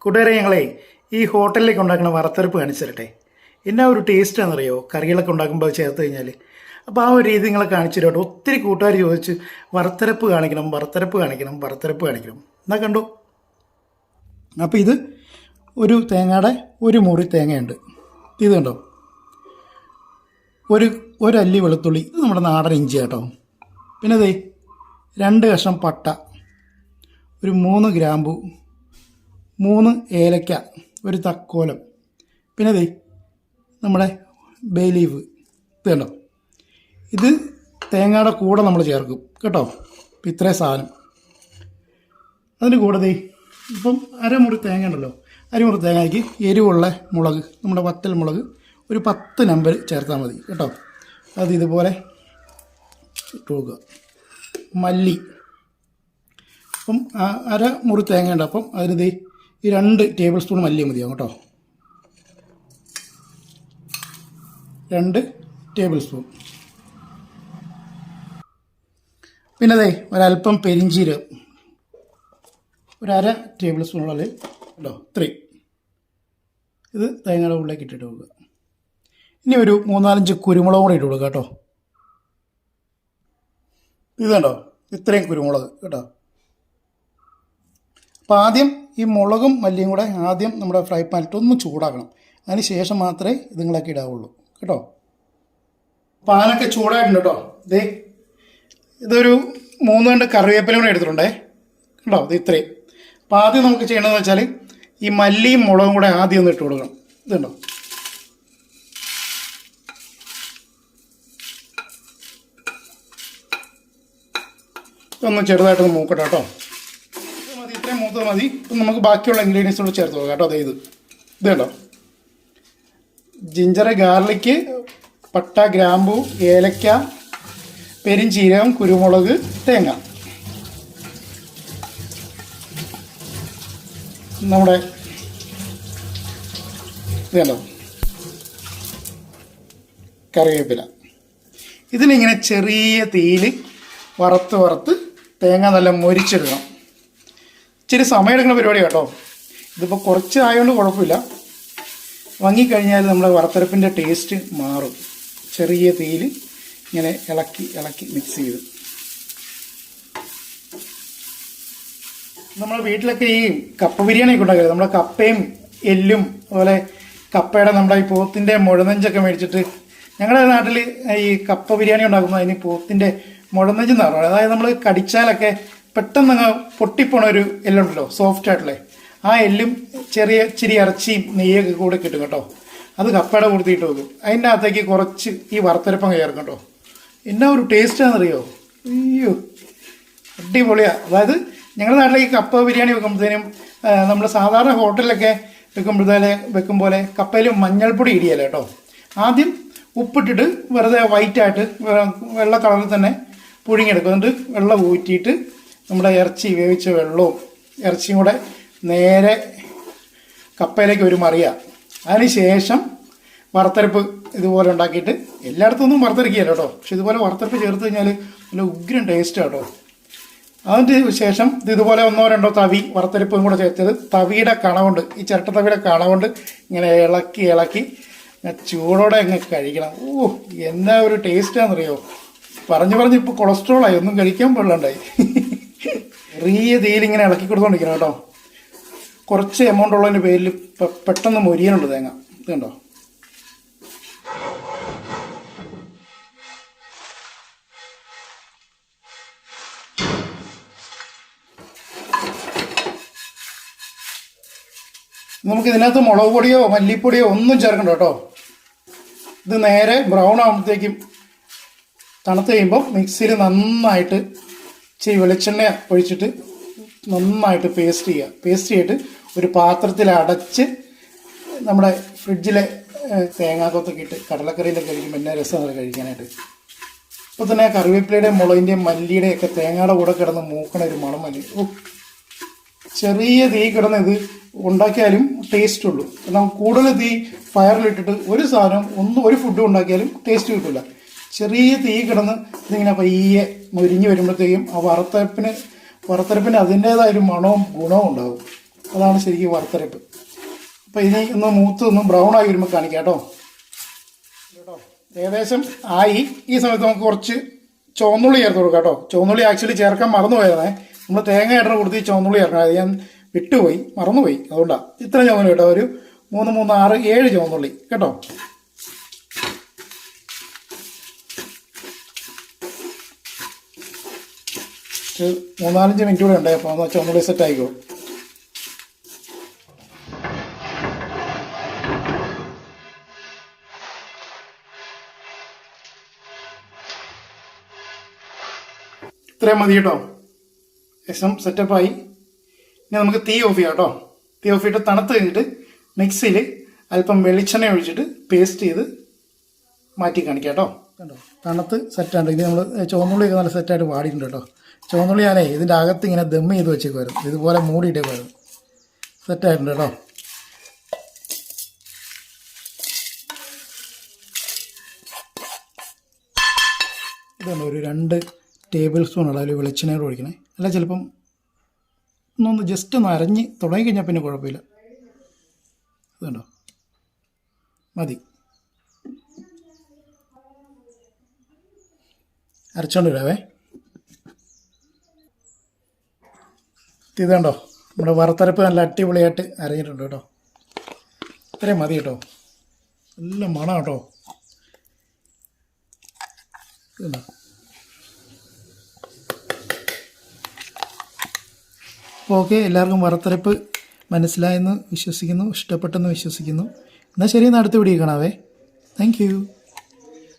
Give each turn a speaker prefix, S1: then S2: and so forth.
S1: കൂട്ടുകാരെ ഞങ്ങളെ ഈ ഹോട്ടലിലേക്ക് ഉണ്ടാക്കുന്ന വറുത്തരപ്പ് കാണിച്ചു തരട്ടെ എന്നാ ഒരു ടേസ്റ്റ് ആണെന്നറിയോ? കറികളൊക്കെ ഉണ്ടാക്കുമ്പോൾ ചേർത്ത് കഴിഞ്ഞാൽ അപ്പോൾ ആ ഒരു രീതി നിങ്ങളെ കാണിച്ചു തരട്ടെ ഒത്തിരി കൂട്ടുകാർ ചോദിച്ച് വറുത്തരപ്പ് കാണിക്കണം വറുത്തരപ്പ് കാണിക്കണം വറുത്തരപ്പ് കാണിക്കണം. എന്നാ കണ്ടു. അപ്പോൾ ഇത് ഒരു തേങ്ങയുടെ ഒരു മുറി തേങ്ങയുണ്ട്. ഇത് കണ്ടോ? ഒരു ഒരു അല്ലി വെളുത്തുള്ളി. ഇത് നമ്മുടെ നാടൻ ഇഞ്ചി കേട്ടോ. പിന്നെ ദേ രണ്ട് കഷ്ണം പട്ട. ഒരു മൂന്ന് ഗ്രാമ്പു. മൂന്ന് ഏലക്ക ഒരു തക്കോലം. പിന്നെ അതെ നമ്മുടെ ബേ ലീഫ് ഇത് ഇത് തേങ്ങയുടെ കൂടെ നമ്മൾ ചേർക്കും കേട്ടോ? ഇപ്പം ഇത്രയും സാധനം. അതിന് കൂടെ ദേ ഇപ്പം അരമുറി തേങ്ങ ഉണ്ടല്ലോ അരമുറി തേങ്ങയ്ക്ക് എരിവുള്ള മുളക് നമ്മുടെ വത്തൽ മുളക് ഒരു പത്ത് നമ്പർ ചേർത്താൽ മതി കേട്ടോ? അത് ഇതുപോലെ ഇട്ട് കൊടുക്കുക. മല്ലി. അപ്പം അര മുറി തേങ്ങ ഉണ്ട് അപ്പം അതിന് ഈ രണ്ട് ടേബിൾ സ്പൂൺ മല്ലി മതിയാവും കേട്ടോ. രണ്ട് ടേബിൾ സ്പൂൺ പിന്നെ അതെ ഒരല്പം പെരിഞ്ചീരകം ഒരര ടേബിൾ സ്പൂണുള്ളിൽ കേട്ടോ ഇത്രയും ഇത് തേങ്ങയുടെ ഉള്ളിലേക്ക് ഇട്ടിട്ട് കൊടുക്കുക. ഇനി ഒരു മൂന്നാലഞ്ച് കുരുമുളക് കൂടെ ഇട്ട് കൊടുക്കുക കേട്ടോ. ഇത് കണ്ടോ? ഇത്രയും കുരുമുളക് കേട്ടോ. അപ്പോൾ ആദ്യം ഈ മുളകും മല്ലിയും കൂടെ ആദ്യം നമ്മുടെ ഫ്രൈ പാനിട്ട് ഒന്ന് ചൂടാക്കണം. അതിന് ശേഷം മാത്രമേ ഇതുങ്ങളൊക്കെ ഇടാവുള്ളൂ. കേട്ടോ? പാനൊക്കെ ചൂടായിട്ടുണ്ട് കേട്ടോ. ദേ ഇതൊരു മൂന്ന് രണ്ട് കറിവേപ്പില കൂടെ എടുത്തിട്ടുണ്ടേ. കേട്ടോ ഇത് ഇത്രയും. അപ്പോൾ ആദ്യം നമുക്ക് ചെയ്യണമെന്ന് വെച്ചാൽ ഈ മല്ലിയും മുളകും കൂടെ ആദ്യം ഒന്ന് ഇട്ട് കൊടുക്കണം. ഇതുണ്ടോ ഇതൊന്ന് ചെറുതായിട്ടൊന്ന് മൂക്കട്ടെ കേട്ടോ. ഇത് ഇത്രയും മൂത്തത് മതി. ഇപ്പം നമുക്ക് ബാക്കിയുള്ള ഇൻഗ്രീഡിയൻസ് കൂടെ ചേർത്ത് നോക്കാം കേട്ടോ. അതായത് ഇത്. കണ്ടോ? ജിഞ്ചർ ഗാർലിക്ക് പട്ട ഗ്രാമ്പു ഏലക്ക പെരിഞ്ചീരകം കുരുമുളക് തേങ്ങ. നമ്മുടെ ഇത് കറിവേപ്പില. ഇതിനിങ്ങനെ ചെറിയ തീയിൽ വറുത്ത് വറുത്ത് തേങ്ങ നല്ല മൊരിച്ചെടുക്കണം ഇച്ചിരി സമയമെടുക്കുന്ന പരിപാടി കേട്ടോ. ഇതിപ്പോൾ കുറച്ച് ആയതുകൊണ്ട് കുഴപ്പമില്ല. വാങ്ങിക്കഴിഞ്ഞാൽ നമ്മുടെ വറുത്തരപ്പിന്റെ ടേസ്റ്റ് മാറും. ചെറിയ തീയിൽ ഇങ്ങനെ ഇളക്കി ഇളക്കി മിക്സ് ചെയ്ത്. നമ്മുടെ വീട്ടിലൊക്കെ ഈ കപ്പ ബിരിയാണി ഒക്കെ ഉണ്ടാക്കില്ല? നമ്മുടെ കപ്പയും എല്ലും അതുപോലെ കപ്പയുടെ നമ്മുടെ ഈ പോത്തിന്റെ മുഴനെഞ്ചൊക്കെ മേടിച്ചിട്ട് ഞങ്ങളുടെ നാട്ടിൽ ഈ കപ്പ ബിരിയാണി ഉണ്ടാക്കുമ്പോൾ അതിന് പോത്തിന്റെ മുഴനെഞ്ചെന്ന് പറഞ്ഞു അതായത് നമ്മൾ കടിച്ചാലൊക്കെ പെട്ടെന്ന് പൊട്ടിപ്പോണ ഒരു എല്ലുണ്ടല്ലോ സോഫ്റ്റ് ആയിട്ടുള്ള. ആ എല്ലും ചെറിയ ചിരി ഇറച്ചിയും നെയ്യൊക്കെ കൂടെ കിട്ടും കേട്ടോ. അത് കപ്പയുടെ കൊടുത്തിട്ട് വെക്കും. അതിന്റെ അകത്തേക്ക് കുറച്ച് ഈ വറുത്തരപ്പം ചേർക്കും കേട്ടോ. എന്നാ ഒരു ടേസ്റ്റ് ആണെന്നറിയോ? അയ്യോ അടിപൊളിയാ. അതായത് ഞങ്ങളുടെ നാട്ടിലേക്ക് കപ്പ ബിരിയാണി വെക്കുമ്പോഴത്തേനും നമ്മൾ സാധാരണ ഹോട്ടലിലൊക്കെ വെക്കുമ്പോഴത്തേനെ വെക്കും പോലെ കപ്പയിൽ മഞ്ഞൾപ്പൊടി ഇടിയല്ല കേട്ടോ. ആദ്യം ഉപ്പിട്ടിട്ട് വെറുതെ വൈറ്റായിട്ട് വെള്ള കളറിൽ തന്നെ പുഴുങ്ങിയെടുക്കും. എന്നിട്ട് വെള്ളം ഊറ്റിയിട്ട് നമ്മുടെ ഇറച്ചി വേവിച്ച വെള്ളവും ഇറച്ചിയും കൂടെ നേരെ കപ്പയിലേക്ക് ഒരു മറിയുക അതിന് ശേഷം വറുത്തരപ്പ് ഇതുപോലെ ഉണ്ടാക്കിയിട്ട് എല്ലായിടത്തും ഒന്നും വറുത്തരക്കില്ല കേട്ടോ. പക്ഷെ ഇതുപോലെ വറുത്തരപ്പ് ചേർത്ത് കഴിഞ്ഞാൽ നല്ല ഉഗ്രൻ ടേസ്റ്റ് കേട്ടോ. അതിന് ശേഷം ഇത് ഇതുപോലെ ഒന്നോ രണ്ടോ തവി വറുത്തരപ്പും കൂടെ ചേർത്തത് തവിയുടെ കണവുണ്ട്. ഈ ചിരട്ട തവിയുടെ കണവുണ്ട്. ഇങ്ങനെ ഇളക്കി ഇളക്കി ചൂടോടെ അങ്ങ് കഴിക്കണം. ഓ എന്നാ ഒരു ടേസ്റ്റാണെന്നറിയോ പറഞ്ഞു പറഞ്ഞ് ഇപ്പോൾ കൊളസ്ട്രോളായി ഒന്നും കഴിക്കാൻ പാടില്ലാണ്ടായി. ചെറിയ തീയിൽ ഇങ്ങനെ ഇളക്കി കൊടുത്തോണ്ടിരിക്കണം കേട്ടോ. കുറച്ച് എമൗണ്ട് ഉള്ളതിന്റെ പേരിൽ പെട്ടെന്ന് മൊരിയാനുണ്ട് തേങ്ങ. ഇത് കണ്ടോ? നമുക്ക് ഇതിനകത്ത് മുളക് പൊടിയോ മല്ലിപ്പൊടിയോ ഒന്നും ചേർക്കണ്ട കേട്ടോ. ഇത് നേരെ ബ്രൗൺ ആകുമ്പോഴത്തേക്കും തണുത്ത് കഴിയുമ്പോൾ മിക്സിയിൽ നന്നായിട്ട് ഇച്ചിരി വെളിച്ചെണ്ണ ഒഴിച്ചിട്ട് നന്നായിട്ട് പേസ്റ്റ് ചെയ്യുക. പേസ്റ്റ് ചെയ്തിട്ട് ഒരു പാത്രത്തിൽ അടച്ച് നമ്മുടെ ഫ്രിഡ്ജിലെ തേങ്ങാക്കൊത്തൊക്കെ ഇട്ട് കടലക്കറിയിലൊക്കെ കഴിക്കുമ്പോൾ എന്നാ രസമാണ് കഴിക്കാനായിട്ട്. ഇപ്പോൾ തന്നെ കറിവേപ്പിലയുടെയും മുളകിന്റെയും മല്ലിയുടെയും ഒക്കെ തേങ്ങയുടെ കൂടെ കിടന്ന് മൂക്കണ ഒരു മണം മല്ലി ഓ ചെറിയ തീ കിടന്ന് ഇത് ഉണ്ടാക്കിയാലും ടേസ്റ്റ് ഉള്ളൂ. കാരണം കൂടുതൽ തീ ഫയറിലിട്ടിട്ട് ഒരു സാധനം ഒന്നും ഒരു ഫുഡ് ഉണ്ടാക്കിയാലും ടേസ്റ്റ് കിട്ടില്ല ചെറിയ തീ കിടന്ന് ഇതിങ്ങനെ പയ്യെ മൊരിഞ്ഞ് വരുമ്പോഴത്തേക്കും ആ വറുത്തരപ്പിന് വറുത്തരപ്പിന് അതിന്റേതായ ഒരു മണവും ഗുണവും ഉണ്ടാവും. അതാണ് ശരിക്കും വറുത്തരപ്പ്. അപ്പോൾ ഇനി ഒന്ന് മൂത്ത് ഒന്ന് ബ്രൗൺ ആയി വരുമ്പോൾ കാണിക്കാം കേട്ടോ. കേട്ടോ? ഏകദേശം ആയി. ഈ സമയത്ത് നമുക്ക് കുറച്ച് ചുവന്നുള്ളി ചേർത്ത് കൊടുക്കാം കേട്ടോ. ചുവന്നുള്ളി ആക്ച്വലി ചേർക്കാൻ മറന്നുപോയതാണേ. നമ്മൾ തേങ്ങ ഇടറ് കൊടുത്ത് ഈ ചുവന്നുള്ളി ചേർക്കണം. അത് ഞാൻ വിട്ടുപോയി മറന്നുപോയി. അതുകൊണ്ടാണ് ഇത്ര ചുവന്നുള്ളി കേട്ടോ. ഒരു മൂന്ന് മൂന്ന് ആറ് ഏഴ് ചുവന്നുള്ളി. കേട്ടോ? ഒരു മൂന്നാലഞ്ച് മിനിറ്റ് കൂടെ ഉണ്ടായി അപ്പോൾ ഒന്ന് ഒന്നുകൂടി സെറ്റ് ആയിക്കോ. ഇത്രയും മതി കേട്ടോ. ശേഷം സെറ്റപ്പായി ഇനി നമുക്ക് തീ ഓഫ് ചെയ്യാം കേട്ടോ. തീ ഓഫ് ചെയ്തിട്ട് തണുത്ത് കഴിഞ്ഞിട്ട് മിക്സിയിൽ അല്പം വെളിച്ചെണ്ണ ഒഴിച്ചിട്ട് പേസ്റ്റ് ചെയ്ത് മാറ്റി കാണിക്കാം കേട്ടോ. കണ്ടോ? തണുത്ത് സെറ്റാണ്ട് ഇനി നമ്മൾ ചുവന്നുള്ളിയൊക്കെ നല്ല സെറ്റായിട്ട് വാടിയിട്ടുണ്ട് കേട്ടോ. ചുവന്നുള്ളി ഞാനേ ഇതിന്റെ അകത്ത് ഇങ്ങനെ ദം ചെയ്ത് വെച്ചേക്കുമായിരുന്നു ഇതുപോലെ മൂടിയിട്ടേക്കുമായിരുന്നു സെറ്റായിട്ടുണ്ട് കേട്ടോ. ഇതാണ് ഒരു രണ്ട് ടേബിൾ സ്പൂൺ അളവിൽ വെളിച്ചെണ്ണയോട് ഒഴിക്കണേ. അല്ല ചിലപ്പം ഒന്നൊന്ന് ജസ്റ്റ് ഒന്ന് അരഞ്ഞ് തുടങ്ങി കഴിഞ്ഞാൽ പിന്നെ കുഴപ്പമില്ല. ഇതുണ്ടോ? മതി. അരച്ചോണ്ട് വരാവേ. ഇതുണ്ടോ? നമ്മുടെ വറുത്തരപ്പ് നല്ല അടിപൊളിയായിട്ട് അരഞ്ഞിട്ടുണ്ട് കേട്ടോ. ഇത്രയും മതി കേട്ടോ. നല്ല മണം കേട്ടോ. അപ്പോൾ ഓക്കെ എല്ലാവർക്കും വറുത്തരപ്പ് മനസ്സിലായെന്ന് വിശ്വസിക്കുന്നു ഇഷ്ടപ്പെട്ടെന്ന് വിശ്വസിക്കുന്നു. എന്നാൽ ശരി നടത്തി വീഡിയോ കാണാവേ. താങ്ക്